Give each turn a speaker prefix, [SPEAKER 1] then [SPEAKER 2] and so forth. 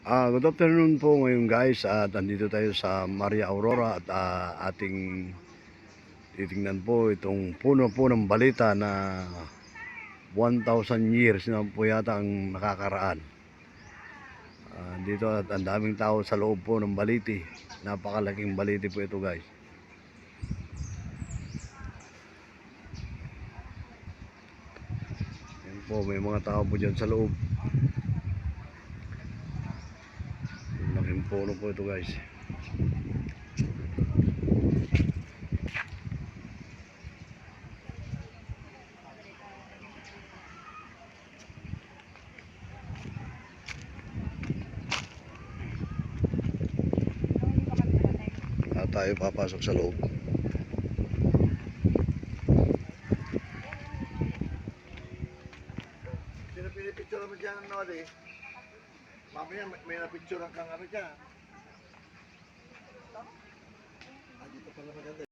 [SPEAKER 1] Ah, good afternoon po ngayon guys at nandito tayo sa Maria Aurora at ah, ating titingnan po itong puno po ng balita na 1,000 years na po yata ang nakakaraan. Ah, dito at ang daming tao sa loob po ng baliti. Napakalaking baliti po ito guys. Yan po, may mga tao po dyan sa loob. Puno po ito guys. Tayo papasok sa loob.
[SPEAKER 2] Sino pinipicture mo dyan, Noli? Mamaya may, may na-picture ang kang ano dyan.